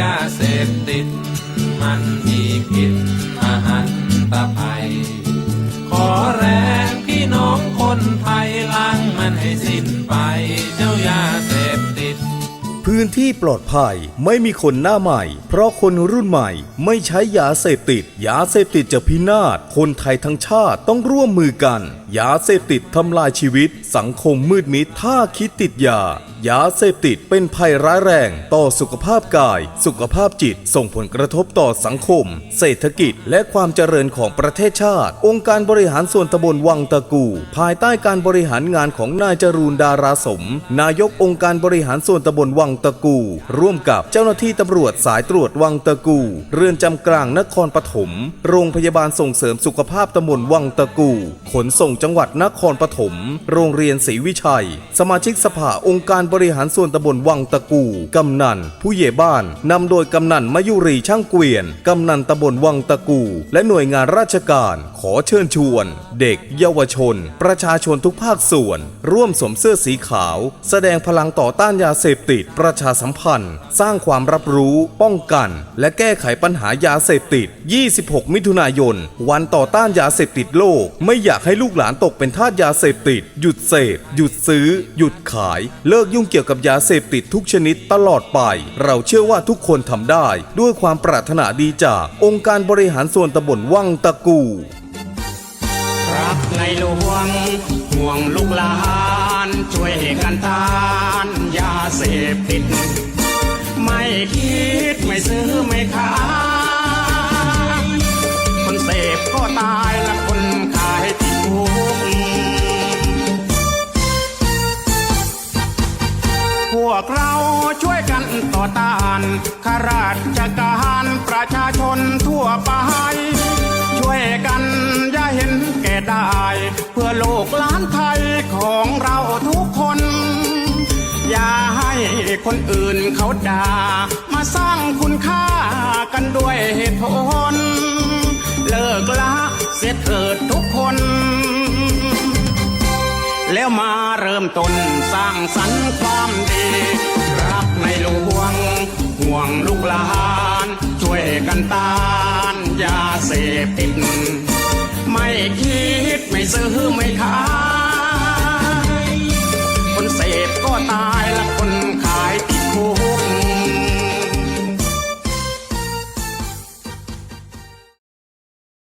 ยาเสพติด มันมีพิษมหันตภัย ขอแรงพี่น้องคนไทยล้างมันให้สิ้นไปเจ้ายาเสพติด พื้นที่ปลอดภัยไม่มีคนหน้าใหม่ เพราะคนรุ่นใหม่ไม่ใช้ยาเสพติด ยาเสพติดจะพินาศคนไทยทั้งชาติต้องร่วมมือกัน ยาเสพติดทำลายชีวิต สังคมมืดมิดถ้าคิดติดยา ยาเสพติดเป็นภัยร้ายแรง ต่อสุขภาพกาย สุขภาพจิต ส่งผลกระทบต่อสังคม เศรษฐกิจ และความเจริญของประเทศชาติ องค์การบริหารส่วนตำบลวังตะกู ภายใต้การบริหารงานของนายจรูนดาราสม นายกองค์การบริหารส่วนตำบลวังตะกู ร่วมกับเจ้าหน้าที่ตำรวจสายตรวจวังตะกู เรือนจำกลางนครปฐม โรงพยาบาลส่งเสริมสุขภาพตำบลวังตะกู ขนส่งจังหวัดนครปฐม โรงเรียนศรีวิชัย สมาชิกสภาองค์การบริหารส่วนตำบลวังตะกู กำนัน ผู้ใหญ่บ้าน นำโดยกำนันมยุรีช่างเกวียน กำนันตำบลวังตะกู และหน่วยงานราชการ ขอเชิญชวน เด็ก เยาวชน ประชาชนทุกภาคส่วน ร่วมสวมเสื้อสีขาว แสดงพลังต่อต้านยาเสพติด ประชาสัมพันธ์ สร้างความรับรู้ป้องกัน และแก้ไขปัญหายาเสพติด 26 มิถุนายน วันต่อต้านยาเสพติดโลกไม่อยากให้ลูกหลานตกเป็นทาสยาเสพติด หยุดเสพ หยุดซื้อ หยุดขาย เลิกยุ่งเกี่ยวกับยาเสพติดทุกชนิดตลอดไป เราเชื่อว่าทุกคนทำได้ ด้วยความปรารถนาดีจากองค์การบริหารส่วนตำบลวังตะกูรักในหลวงห่วงลูกหลาน ช่วยกันทานยาเสพติด ไม่คิดไม่ซื้อไม่ขายคนเสพก็ตาย วกเราช่วยกันต่อต้านข้าราชการประชาชนทั่วไป ช่วยกันอย่าเห็นแก่ได้ เพื่อโลกล้านไทยของเราทุกคน อย่าให้คนอื่นเขาด่า มาสร้างคุณค่ากันด้วยเหตุผล เลิกละเสียเถิดทุกคน แล้วมาเริ่มต้นสร้างสรรค์ความดี รักในหลวง ห่วงลูกหลาน ช่วยกันต้านยาเสพติด ไม่คิดไม่ซื้อไม่ขาย